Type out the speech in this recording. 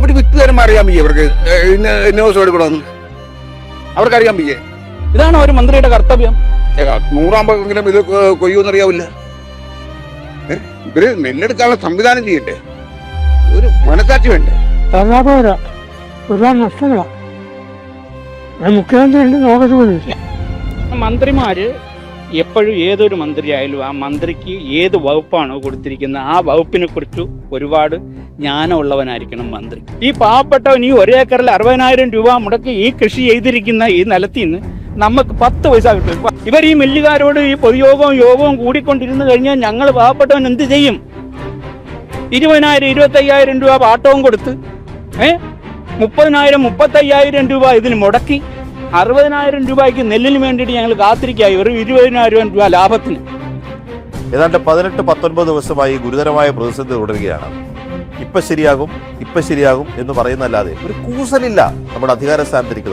അവർ വിത്ത് തരുമ്പോ അറിയാൻ വയ്യ ഇവർക്ക്. എടുക്കണമെന്ന് അവർക്ക് അറിയാൻ പയ്യേ ഇതാണ് ഒരു മന്ത്രിയുടെ കർത്തവ്യം. നൂറാമ്പെങ്കിലും ഇത് കൊ- കൊയ്യൂന്ന് അറിയാവില്ല ഇവർ നെല്ലെടുക്കാനുള്ള സംവിധാനം ചെയ്യണ്ടേ ഒരു മനസാക്ഷി വേണ്ടേ? ഒരുപാട് നഷ്ടങ്ങളാണ് ഞാൻ മുഖ്യമന്ത്രി നോക്കത്തുമില്ല മന്ത്രിമാര് എപ്പോഴും ഏതൊരു മന്ത്രിയായാലും ആ മന്ത്രിക്ക് ഏത് വകുപ്പാണോ കൊടുത്തിരിക്കുന്നത് ആ വകുപ്പിനെ കുറിച്ച് ഒരുപാട് ജ്ഞാനമുള്ളവനായിരിക്കണം മന്ത്രി. ഈ പാവപ്പെട്ടവൻ ഈ ഒരേക്കറിൽ അറുപതിനായിരം രൂപ മുടക്കി ഈ കൃഷി ചെയ്തിരിക്കുന്ന ഈ നിലത്തിൽ നിന്ന് നമുക്ക് പത്ത് പൈസ കിട്ടും. ഇവർ ഈ മില്ലുകാരോട് ഈ പൊതുയോഗവും യോഗവും കൂടിക്കൊണ്ടിരുന്നു കഴിഞ്ഞാൽ ഞങ്ങൾ പാവപ്പെട്ടവൻ എന്ത് ചെയ്യും? ഇരുപതിനായിരം ഇരുപത്തയ്യായിരം രൂപ പാട്ടവും കൊടുത്ത് ഏ? മുപ്പതിനായിരം മുപ്പത്തയ്യായിരം രൂപ ഇതിന് മുടക്കി അറുപതിനായിരം രൂപയ്ക്ക് നെല്ലിന് വേണ്ടിയിട്ട് ഞങ്ങൾ കാത്തിരിക്കുക ഒരു ഇരുപതിനായിരം രൂപ ലാഭത്തിന്. ഏതാണ്ട് പതിനെട്ട് പത്തൊൻപത് ദിവസമായി ഗുരുതരമായ പ്രതിസന്ധി തുടരുകയാണ്. ഇപ്പൊ ശരിയാകും ഇപ്പം ശരിയാകും എന്ന് പറയുന്നല്ലാതെ ഒരു കൂസലില്ല നമ്മുടെ അധികാര സ്ഥാനത്തിരിക്കുന്നത്